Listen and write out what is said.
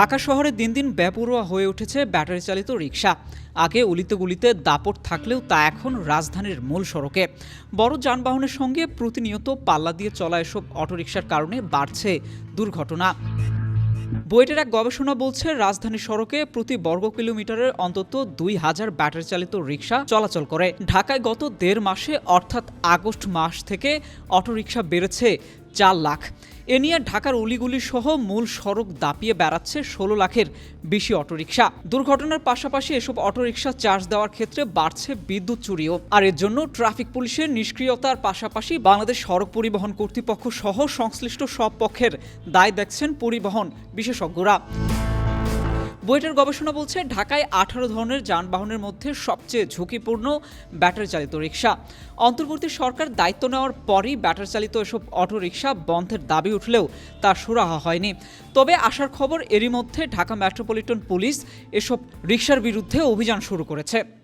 ঢাকা শহরে দিন দিন বেপরোয়া হয়ে উঠেছে ব্যাটারি চালিত রিক্সা আগে উলিতে গুলিতে দাপট থাকলেও তা এখন রাজধানীর মূল সড়কে। বড় যানবাহনের সঙ্গে প্রতিনিয়ত পাল্লা দিয়ে চলা এসব অটোরিকশার কারণে বাড়ছে দুর্ঘটনা। বুয়েটের এক গবেষণা বলছে, রাজধানী সড়কে প্রতি বর্গ কিলোমিটারের অন্তত দুই হাজার ব্যাটারি চালিত রিক্সা চলাচল করে। ঢাকায় গত দেড় মাসে, অর্থাৎ আগস্ট মাস থেকে অটোরিকশা বেড়েছে চার লাখ। এ নিয়ে ঢাকার অলিগুলি সহ মূল সড়ক দাপিয়ে বেড়াচ্ছে ষোলো লাখের বেশি অটোরিকশা। দুর্ঘটনার পাশাপাশি এসব অটোরিকশা চার্জ দেওয়ার ক্ষেত্রে বাড়ছে বিদ্যুৎ চুরিও। আর এর জন্য ট্রাফিক পুলিশের নিষ্ক্রিয়তার পাশাপাশি বাংলাদেশ সড়ক পরিবহন কর্তৃপক্ষ সহ সংশ্লিষ্ট সব পক্ষের দায় দেখছেন পরিবহন বিশেষজ্ঞরা। বুয়েটের গবেষণা বলছে, ঢাকায় আঠারো ধরনের যানবাহনের মধ্যে সবচেয়ে ঝুঁকিপূর্ণ ব্যাটারি চালিত রিক্সা অন্তর্বর্তী সরকার দায়িত্ব নেওয়ার পরই ব্যাটারি চালিত এসব অটো রিক্সা বন্ধের দাবি উঠলেও তা সুরাহা হয়নি। তবে আসার খবর এরই মধ্যে ঢাকা মেট্রোপলিটন পুলিশ এসব রিক্সার বিরুদ্ধে অভিযান শুরু করেছে।